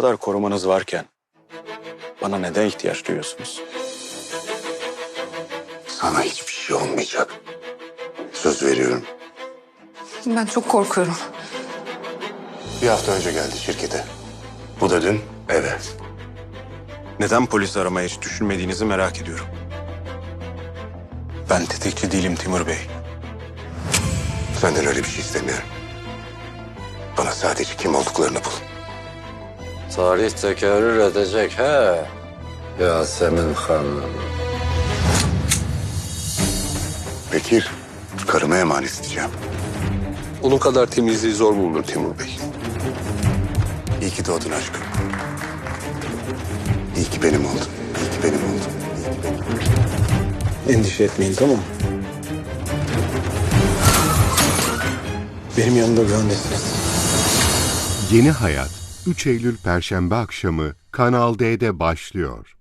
kadar korumanız varken bana neden ihtiyaç duyuyorsunuz? Sana hiçbir şey olmayacak. Söz veriyorum. Ben çok korkuyorum. Bir hafta önce geldi şirkete. Bu da dün eve. Neden polis aramayı hiç düşünmediğinizi merak ediyorum. Ben tetikçi değilim Timur Bey. Senden öyle bir şey istemiyorum. Bana sadece kim olduklarını bul. Tarih tekerrür edecek he. Yasemin Hanım. Bekir, karıma emanet edeceğim. Onun kadar temizliği zor bulunur Timur Bey. İyi ki doğdun aşkım. İyi ki benim oldun. İyi ki benim oldun. İyi ki benim. Endişe etmeyin tamam mı? Benim yanımda güvendesiniz. Yeni Hayat 3 Eylül Perşembe akşamı Kanal D'de başlıyor.